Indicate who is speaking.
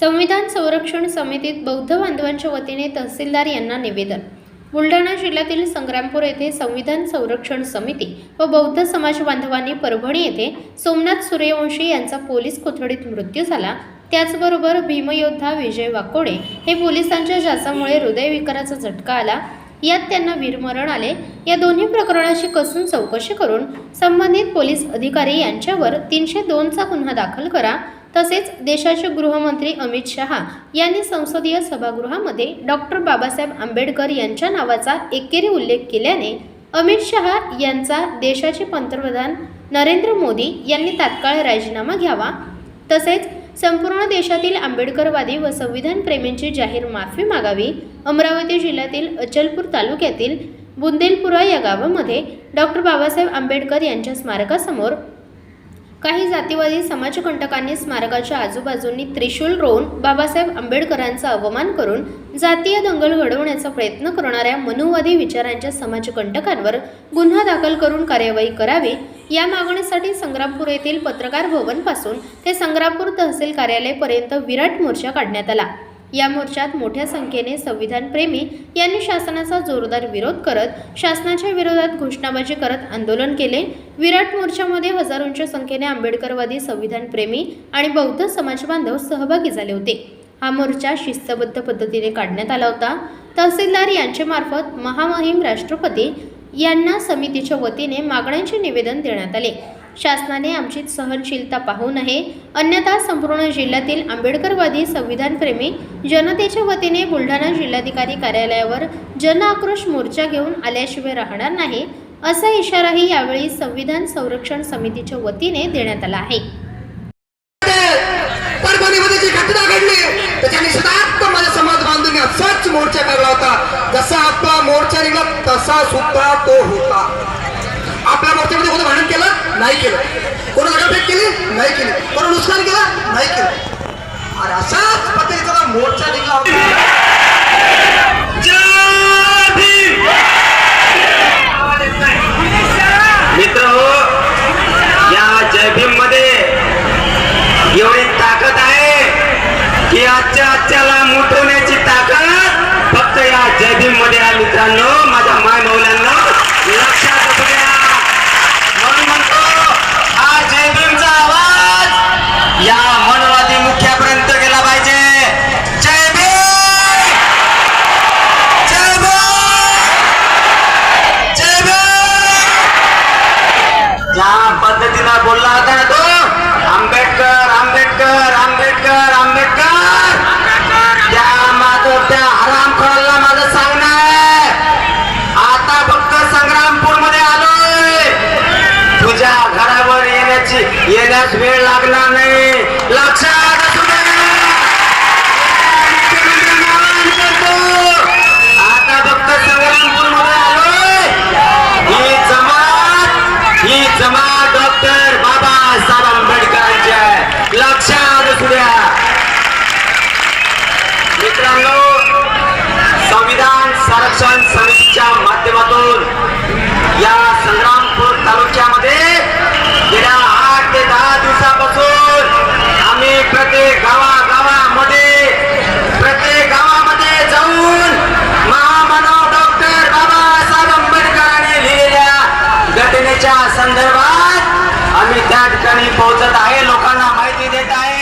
Speaker 1: संविधान संरक्षण समितीत बौद्ध बांधवांच्या वतीने तहसीलदार यांना निवेदन. बुलढाणा जिल्ह्यातील संग्रामपूर येथे संविधान संरक्षण समिती व बौद्ध समाज बांधवांनी परभणी येथे सोमनाथ सूर्यवंशी यांचा पोलीस कोथडीत मृत्यू झाला. त्याचबरोबर भीमयोद्धा विजय वाकोडे हे पोलिसांच्या जाचामुळे हृदयविकाराचा झटका आला. यात त्यांना वीरमरण आले. या दोन्ही प्रकरणाची कसून चौकशी करून संबंधित पोलीस अधिकारी यांच्यावर तीनशे दोनचा गुन्हा दाखल करा. तसेच देशाचे गृहमंत्री अमित शहा यांनी संसदीय सभागृहामध्ये डॉक्टर बाबासाहेब आंबेडकर यांच्या नावाचा एकेरी उल्लेख केल्याने अमित शहा यांचा देशाचे पंतप्रधान नरेंद्र मोदी यांनी तात्काळ राजीनामा घ्यावा. तसेच संपूर्ण देशातील आंबेडकरवादी व संविधानप्रेमींची जाहीर माफी मागावी. अमरावती जिल्ह्यातील अचलपूर तालुक्यातील बुंदेलपुरा या गावामध्ये डॉक्टर बाबासाहेब आंबेडकर यांच्या स्मारकासमोर काही जातीवादी समाजकंटकांनी स्मारकाच्या आजूबाजूंनी त्रिशूल रोवून बाबासाहेब आंबेडकरांचा अवमान करून जातीय दंगल घडवण्याचा प्रयत्न करणाऱ्या मनुवादी विचारांच्या समाजकंटकांवर गुन्हा दाखल करून कार्यवाही करावी या मागणीसाठी संग्रामपूर येथील पत्रकार भवनपासून ते संग्रामपूर तहसील कार्यालयापर्यंत विराट मोर्चा काढण्यात आला. या मोर्चात मोठ्या संख्येने संविधानप्रेमी यांनी शासनाचा जोरदार विरोध करत शासनाच्या विरोधात घोषणाबाजी करत आंदोलन केले. विराट मोर्चामध्ये हजारोंच्या संख्येने आंबेडकरवादी संविधानप्रेमी आणि बौद्ध समाजबांधव सहभागी झाले होते. हा मोर्चा शिस्तबद्ध पद्धतीने काढण्यात आला होता. तहसीलदार यांचे मार्फत महामहिम राष्ट्रपती यांना समितीच्या वतीने मागण्यांचे निवेदन देण्यात आले. शासनाने आमची सहनशीलता पाहू नये. अन्यथा संपूर्ण जिल्ह्यातील आंबेडकरवादी संविधानप्रेमी जनतेच्या वतीने बुलढाणा जिल्हाधिकारी कार्यालयावर जन आक्रोश मोर्चा घेऊन आल्याशिवाय राहणार नाही असा इशाराही यावेळी संविधान संरक्षण समितीच्या वतीने देण्यात आला आहे.
Speaker 2: मोर्चा निघला होता. मित्र हो या जय भीममध्ये ताकद आहे की आजच्या ताकद फक्त या जय भीममध्ये मित्रांनो. माझ्या माय मौल्यांना लक्षात घ्या यायलाच वेळ लागला नाही. लक्षात
Speaker 3: संविधान संरक्षण समिती संदर्भात आम्ही त्या ठिकाणी पोहोचत आहे. लोकांना माहिती देत आहे.